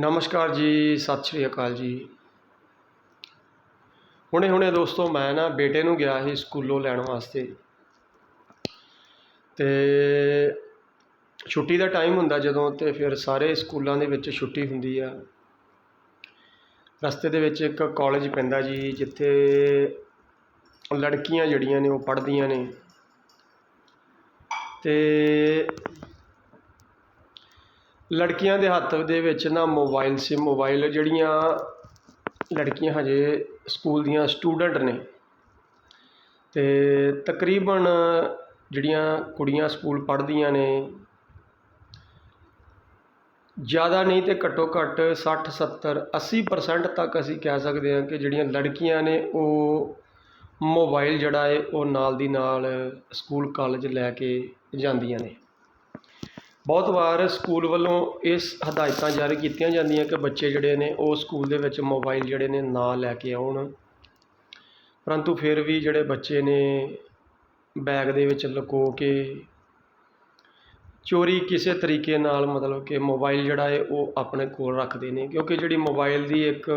ਨਮਸਕਾਰ ਜੀ, ਸਤਿ ਸ਼੍ਰੀ ਅਕਾਲ ਜੀ। ਹੁਣੇ ਹੁਣੇ ਦੋਸਤੋ, ਮੈਂ ਨਾ ਬੇਟੇ ਨੂੰ ਗਿਆ ਸੀ ਸਕੂਲੋਂ ਲੈਣ ਵਾਸਤੇ। ਤੇ ਛੁੱਟੀ ਦਾ ਟਾਈਮ ਹੁੰਦਾ ਜਦੋਂ ਤੇ ਫਿਰ ਸਾਰੇ ਸਕੂਲਾਂ ਦੇ ਵਿੱਚ ਛੁੱਟੀ ਹੁੰਦੀ ਆ। ਰਸਤੇ ਦੇ ਵਿੱਚ ਇੱਕ ਕਾਲਜ ਪੈਂਦਾ ਜੀ, ਜਿੱਥੇ ਲੜਕੀਆਂ ਜਿਹੜੀਆਂ ਨੇ ਉਹ ਪੜ੍ਹਦੀਆਂ ਨੇ। ਤੇ ਲੜਕੀਆਂ ਦੇ ਹੱਥ ਦੇ ਵਿੱਚ ਨਾ ਮੋਬਾਈਲ ਸੀ। ਮੋਬਾਈਲ ਜਿਹੜੀਆਂ ਲੜਕੀਆਂ ਹਜੇ ਸਕੂਲ ਦੀਆਂ ਸਟੂਡੈਂਟ ਨੇ। ਅਤੇ ਤਕਰੀਬਨ ਜਿਹੜੀਆਂ ਕੁੜੀਆਂ ਸਕੂਲ ਪੜ੍ਹਦੀਆਂ ਨੇ, ਜ਼ਿਆਦਾ ਨਹੀਂ ਤੇ ਘੱਟੋ ਘੱਟ 60 70 80% ਤੱਕ ਅਸੀਂ ਕਹਿ ਸਕਦੇ ਹਾਂ ਕਿ ਜਿਹੜੀਆਂ ਲੜਕੀਆਂ ਨੇ ਉਹ ਮੋਬਾਈਲ ਜਿਹੜਾ ਹੈ ਉਹ ਨਾਲ ਦੀ ਨਾਲ ਸਕੂਲ ਕਾਲਜ ਲੈ ਕੇ ਜਾਂਦੀਆਂ ਨੇ। ਬਹੁਤ ਵਾਰ ਸਕੂਲ ਵੱਲੋਂ ਇਸ ਹਦਾਇਤਾਂ ਜਾਰੀ ਕੀਤੀਆਂ ਜਾਂਦੀਆਂ ਕਿ ਬੱਚੇ ਜਿਹੜੇ ਨੇ ਉਹ ਸਕੂਲ ਦੇ ਵਿੱਚ ਮੋਬਾਈਲ ਜਿਹੜੇ ਨੇ ਨਾ ਲੈ ਕੇ ਆਉਣ। ਪਰੰਤੂ ਫਿਰ ਵੀ ਜਿਹੜੇ ਬੱਚੇ ਨੇ ਬੈਗ ਦੇ ਵਿੱਚ ਲੁਕੋ ਕੇ ਚੋਰੀ ਕਿਸੇ ਤਰੀਕੇ ਨਾਲ ਮਤਲਬ ਕਿ ਮੋਬਾਈਲ ਜਿਹੜਾ ਹੈ ਉਹ ਆਪਣੇ ਕੋਲ ਰੱਖਦੇ ਨੇ, ਕਿਉਂਕਿ ਜਿਹੜੀ ਮੋਬਾਈਲ ਦੀ ਇੱਕ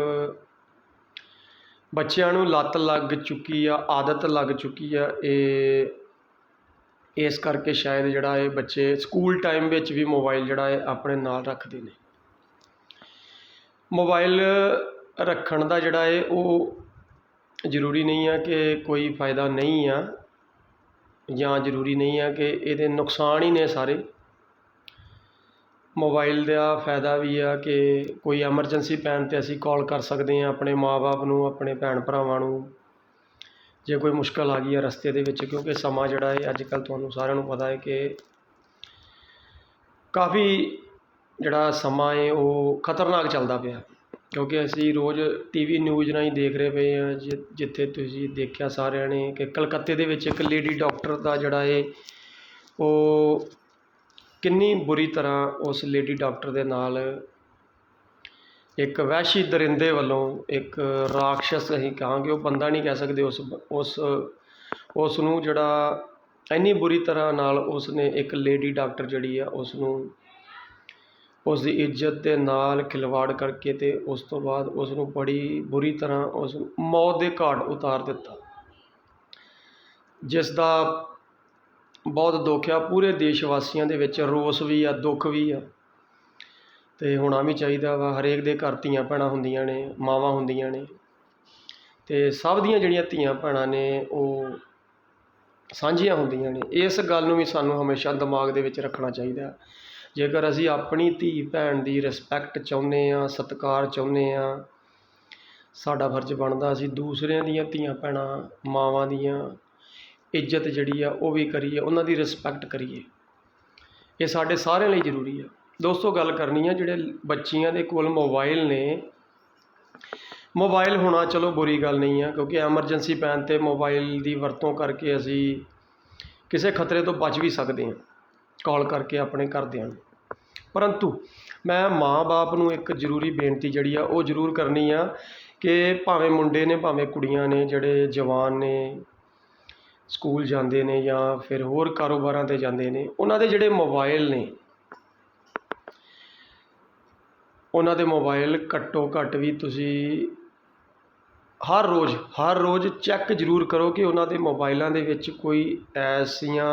ਬੱਚਿਆਂ ਨੂੰ ਲੱਤ ਲੱਗ ਚੁੱਕੀ ਆ, ਆਦਤ ਲੱਗ ਚੁੱਕੀ ਆ, ਇਹ ਇਸ ਕਰਕੇ ਸ਼ਾਇਦ ਜਿਹੜਾ ਇਹ ਬੱਚੇ ਸਕੂਲ ਟਾਈਮ ਵਿੱਚ ਵੀ ਮੋਬਾਈਲ ਜਿਹੜਾ ਹੈ ਆਪਣੇ ਨਾਲ ਰੱਖਦੇ ਨੇ। ਮੋਬਾਈਲ ਰੱਖਣ ਦਾ ਜਿਹੜਾ ਹੈ ਉਹ ਜ਼ਰੂਰੀ ਨਹੀਂ ਆ ਕਿ ਕੋਈ ਫਾਇਦਾ ਨਹੀਂ ਆ ਜਾਂ ਜ਼ਰੂਰੀ ਨਹੀਂ ਆ ਕਿ ਇਹਦੇ ਨੁਕਸਾਨ ਹੀ ਨੇ ਸਾਰੇ। ਮੋਬਾਈਲ ਦਾ ਫਾਇਦਾ ਵੀ ਆ ਕਿ ਕੋਈ ਐਮਰਜੈਂਸੀ ਪੈਣ 'ਤੇ ਅਸੀਂ ਕਾਲ ਕਰ ਸਕਦੇ ਹਾਂ ਆਪਣੇ ਮਾਪੇ ਨੂੰ, ਆਪਣੇ ਭੈਣ ਭਰਾਵਾਂ ਨੂੰ ਜੇ ਕੋਈ ਮੁਸ਼ਕਲ ਆ ਗਈ ਹੈ ਰਸਤੇ ਦੇ ਵਿੱਚ, ਕਿਉਂਕਿ ਸਮਾਂ ਜਿਹੜਾ ਹੈ ਅੱਜ ਕੱਲ੍ਹ ਤੁਹਾਨੂੰ ਸਾਰਿਆਂ ਨੂੰ ਪਤਾ ਹੈ ਕਿ ਕਾਫੀ ਜਿਹੜਾ ਸਮਾਂ ਹੈ ਉਹ ਖਤਰਨਾਕ ਚੱਲਦਾ ਪਿਆ ਕਿਉਂਕਿ ਅਸੀਂ ਰੋਜ਼ ਟੀਵੀ ਨਿਊਜ਼ ਰਾਹੀਂ ਦੇਖ ਰਹੇ ਪਏ ਹਾਂ ਜਿੱਥੇ ਤੁਸੀਂ ਦੇਖਿਆ ਸਾਰਿਆਂ ਨੇ ਕਿ ਕਲਕੱਤੇ ਦੇ ਵਿੱਚ ਇੱਕ ਲੇਡੀ ਡਾਕਟਰ ਦਾ ਜਿਹੜਾ ਹੈ, ਉਹ ਕਿੰਨੀ ਬੁਰੀ ਤਰ੍ਹਾਂ ਉਸ ਲੇਡੀ ਡਾਕਟਰ ਦੇ ਨਾਲ ਇੱਕ ਵਹਿਸ਼ੀ ਦਰਿੰਦੇ ਵੱਲੋਂ ਇੱਕ ਰਾਖਸ਼ਸ ਅਸੀਂ ਕਹਾਂਗੇ, ਉਹ ਬੰਦਾ ਨਹੀਂ ਕਹਿ ਸਕਦੇ ਉਸ ਉਸ ਉਸ ਨੂੰ ਜਿਹੜਾ ਇੰਨੀ ਬੁਰੀ ਤਰ੍ਹਾਂ ਨਾਲ ਉਸ ਨੇ ਇੱਕ ਲੇਡੀ ਡਾਕਟਰ ਜਿਹੜੀ ਆ ਉਸ ਨੂੰ ਉਸ ਦੀ ਇੱਜ਼ਤ ਦੇ ਨਾਲ ਖਿਲਵਾੜ ਕਰਕੇ ਤੇ ਉਸ ਤੋਂ ਬਾਅਦ ਉਸ ਨੂੰ ਬੜੀ ਬੁਰੀ ਤਰ੍ਹਾਂ ਉਸ ਮੌਤ ਦੇ ਘਾਟ ਉਤਾਰ ਦਿੱਤਾ। ਜਿਸ ਦਾ ਬਹੁਤ ਦੁੱਖ ਆ, ਪੂਰੇ ਦੇਸ਼ ਵਾਸੀਆਂ ਦੇ ਵਿੱਚ ਰੋਸ ਵੀ ਆ, ਦੁੱਖ ਵੀ ਆ। ਅਤੇ ਹੋਣਾ ਵੀ ਚਾਹੀਦਾ ਵਾ, ਹਰੇਕ ਦੇ ਘਰ ਧੀਆਂ ਭੈਣਾਂ ਹੁੰਦੀਆਂ ਨੇ, ਮਾਵਾਂ ਹੁੰਦੀਆਂ ਨੇ। ਅਤੇ ਸਭ ਦੀਆਂ ਜਿਹੜੀਆਂ ਧੀਆਂ ਭੈਣਾਂ ਨੇ, ਉਹ ਸਾਂਝੀਆਂ ਹੁੰਦੀਆਂ ਨੇ। ਇਸ ਗੱਲ ਨੂੰ ਵੀ ਸਾਨੂੰ ਹਮੇਸ਼ਾ ਦਿਮਾਗ ਦੇ ਵਿੱਚ ਰੱਖਣਾ ਚਾਹੀਦਾ। ਜੇਕਰ ਅਸੀਂ ਆਪਣੀ ਧੀ ਭੈਣ ਦੀ ਰਿਸਪੈਕਟ ਚਾਹੁੰਦੇ ਹਾਂ, ਸਤਿਕਾਰ ਚਾਹੁੰਦੇ ਹਾਂ, ਸਾਡਾ ਫਰਜ਼ ਬਣਦਾ ਅਸੀਂ ਦੂਸਰਿਆਂ ਦੀਆਂ ਧੀਆਂ ਭੈਣਾਂ, ਮਾਵਾਂ ਦੀਆਂ ਇੱਜ਼ਤ ਜਿਹੜੀ ਆ, ਉਹ ਵੀ ਕਰੀਏ, ਉਹਨਾਂ ਦੀ ਰਿਸਪੈਕਟ ਕਰੀਏ। ਇਹ ਸਾਡੇ ਸਾਰਿਆਂ ਲਈ ਜ਼ਰੂਰੀ ਆ। ਦੋਸਤੋ, ਗੱਲ ਕਰਨੀ ਆ ਜਿਹੜੇ ਬੱਚੀਆਂ ਦੇ ਕੋਲ ਮੋਬਾਈਲ ਨੇ। ਮੋਬਾਈਲ ਹੋਣਾ ਚਲੋ ਬੁਰੀ ਗੱਲ ਨਹੀਂ ਆ, ਕਿਉਂਕਿ ਐਮਰਜੈਂਸੀ ਪੈਣ 'ਤੇ ਮੋਬਾਈਲ ਦੀ ਵਰਤੋਂ ਕਰਕੇ ਅਸੀਂ ਕਿਸੇ ਖਤਰੇ ਤੋਂ ਬਚ ਵੀ ਸਕਦੇ ਹਾਂ ਕਾਲ ਕਰਕੇ ਆਪਣੇ ਘਰਦਿਆਂ ਨੂੰ। ਪਰੰਤੂ ਮੈਂ ਮਾਂ-ਬਾਪ ਨੂੰ ਇੱਕ ਜ਼ਰੂਰੀ ਬੇਨਤੀ ਜਿਹੜੀ ਆ, ਉਹ ਜ਼ਰੂਰ ਕਰਨੀ ਆ ਕਿ ਭਾਵੇਂ ਮੁੰਡੇ ਨੇ, ਭਾਵੇਂ ਕੁੜੀਆਂ ਨੇ, ਜਿਹੜੇ ਜਵਾਨ ਨੇ, ਸਕੂਲ ਜਾਂਦੇ ਨੇ ਜਾਂ ਫਿਰ ਹੋਰ ਕਾਰੋਬਾਰਾਂ 'ਤੇ ਜਾਂਦੇ ਨੇ, ਉਹਨਾਂ ਦੇ ਜਿਹੜੇ ਮੋਬਾਈਲ ਨੇ ਉਹਨਾਂ ਦੇ ਮੋਬਾਈਲ ਘੱਟੋ ਘੱਟ ਵੀ ਤੁਸੀਂ ਹਰ ਰੋਜ਼ ਹਰ ਰੋਜ਼ ਚੈੱਕ ਜ਼ਰੂਰ ਕਰੋ ਕਿ ਉਹਨਾਂ ਦੇ ਮੋਬਾਈਲਾਂ ਦੇ ਵਿੱਚ ਕੋਈ ਐਸੀਆਂ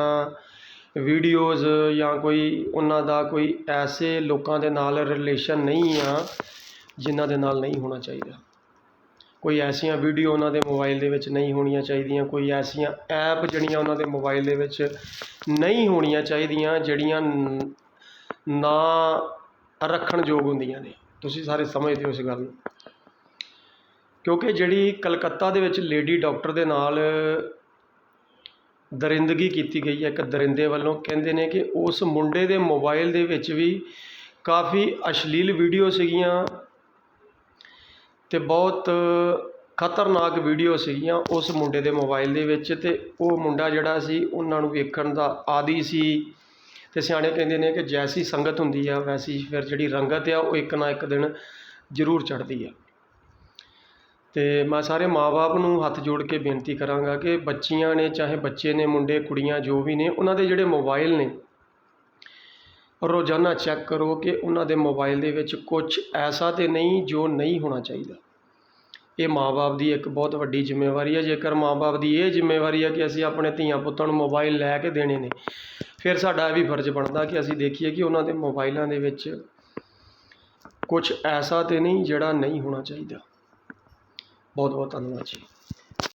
ਵੀਡੀਓਜ਼ ਜਾਂ ਕੋਈ ਉਹਨਾਂ ਦਾ ਕੋਈ ਐਸੇ ਲੋਕਾਂ ਦੇ ਨਾਲ ਰਿਲੇਸ਼ਨ ਨਹੀਂ ਆ ਜਿਨ੍ਹਾਂ ਦੇ ਨਾਲ ਨਹੀਂ ਹੋਣਾ ਚਾਹੀਦਾ। ਕੋਈ ਐਸੀਆਂ ਵੀਡੀਓ ਉਹਨਾਂ ਦੇ ਮੋਬਾਈਲ ਦੇ ਵਿੱਚ ਨਹੀਂ ਹੋਣੀਆਂ ਚਾਹੀਦੀਆਂ, ਕੋਈ ਐਸੀਆਂ ਐਪ ਜਿਹੜੀਆਂ ਉਹਨਾਂ ਦੇ ਮੋਬਾਈਲ ਦੇ ਵਿੱਚ ਨਹੀਂ ਹੋਣੀਆਂ ਚਾਹੀਦੀਆਂ, ਜਿਹੜੀਆਂ ਨਾ ਰੱਖਣਯੋਗ ਹੁੰਦੀਆਂ ਨੇ। ਤੁਸੀਂ ਸਾਰੇ ਸਮਝਦੇ ਹੋ ਇਸ ਗੱਲ ਨੂੰ। ਕਿਉਂਕਿ ਜਿਹੜੀ ਕਲਕੱਤਾ ਦੇ ਵਿੱਚ ਲੇਡੀ ਡਾਕਟਰ ਦੇ ਨਾਲ ਦਰਿੰਦਗੀ ਕੀਤੀ ਗਈ ਹੈ, ਇੱਕ ਦਰਿੰਦੇ ਵੱਲੋਂ, ਕਹਿੰਦੇ ਨੇ ਕਿ ਉਸ ਮੁੰਡੇ ਦੇ ਮੋਬਾਈਲ ਦੇ ਵਿੱਚ ਵੀ ਕਾਫੀ ਅਸ਼ਲੀਲ ਵੀਡੀਓ ਸੀਗੀਆਂ ਤੇ ਬਹੁਤ ਖਤਰਨਾਕ ਵੀਡੀਓ ਸੀਗੀਆਂ ਉਸ ਮੁੰਡੇ ਦੇ ਮੋਬਾਈਲ ਦੇ ਵਿੱਚ ਤੇ ਉਹ ਮੁੰਡਾ ਜਿਹੜਾ ਸੀ, ਉਹਨਾਂ ਨੂੰ ਵੇਖਣ ਦਾ ਆਦੀ ਸੀ। ਅਤੇ ਸਿਆਣੇ ਕਹਿੰਦੇ ਨੇ ਕਿ ਜੈਸੀ ਸੰਗਤ ਹੁੰਦੀ ਆ, ਵੈਸੀ ਫਿਰ ਜਿਹੜੀ ਰੰਗਤ ਆ, ਉਹ ਇੱਕ ਨਾ ਇੱਕ ਦਿਨ ਜ਼ਰੂਰ ਚੜ੍ਹਦੀ ਆ। ਅਤੇ ਮੈਂ ਸਾਰੇ ਮਾਪੇ ਨੂੰ ਹੱਥ ਜੋੜ ਕੇ ਬੇਨਤੀ ਕਰਾਂਗਾ ਕਿ ਬੱਚੀਆਂ ਨੇ, ਚਾਹੇ ਬੱਚੇ ਨੇ, ਮੁੰਡੇ, ਕੁੜੀਆਂ, ਜੋ ਵੀ ਨੇ, ਉਹਨਾਂ ਦੇ ਜਿਹੜੇ ਮੋਬਾਈਲ ਨੇ, ਰੋਜ਼ਾਨਾ ਚੈੱਕ ਕਰੋ ਕਿ ਉਹਨਾਂ ਦੇ ਮੋਬਾਈਲ ਦੇ ਵਿੱਚ ਕੁਝ ਐਸਾ ਤੇ ਨਹੀਂ ਜੋ ਨਹੀਂ ਹੋਣਾ ਚਾਹੀਦਾ। ਇਹ ਮਾਂ-ਬਾਪ ਦੀ ਇੱਕ ਬਹੁਤ ਵੱਡੀ ਜ਼ਿੰਮੇਵਾਰੀ ਹੈ ਜੇਕਰ ਮਾਂ-ਬਾਪ ਦੀ ਇਹ ਜ਼ਿੰਮੇਵਾਰੀ ਹੈ ਕਿ ਅਸੀਂ ਆਪਣੇ ਧੀਆਂ ਪੁੱਤਾਂ ਨੂੰ ਮੋਬਾਈਲ ਲੈ ਕੇ ਦੇਣੇ ਨੇ ਫਿਰ ਸਾਡਾ ਇਹ ਵੀ ਫਰਜ਼ ਬਣਦਾ ਕਿ ਅਸੀਂ ਦੇਖੀਏ ਕਿ ਉਹਨਾਂ ਦੇ ਮੋਬਾਈਲਾਂ ਦੇ ਵਿੱਚ ਕੁਝ ਐਸਾ ਤੇ ਨਹੀਂ ਜਿਹੜਾ ਨਹੀਂ ਹੋਣਾ ਚਾਹੀਦਾ। ਬਹੁਤ ਬਹੁਤ ਧੰਨਵਾਦ ਜੀ।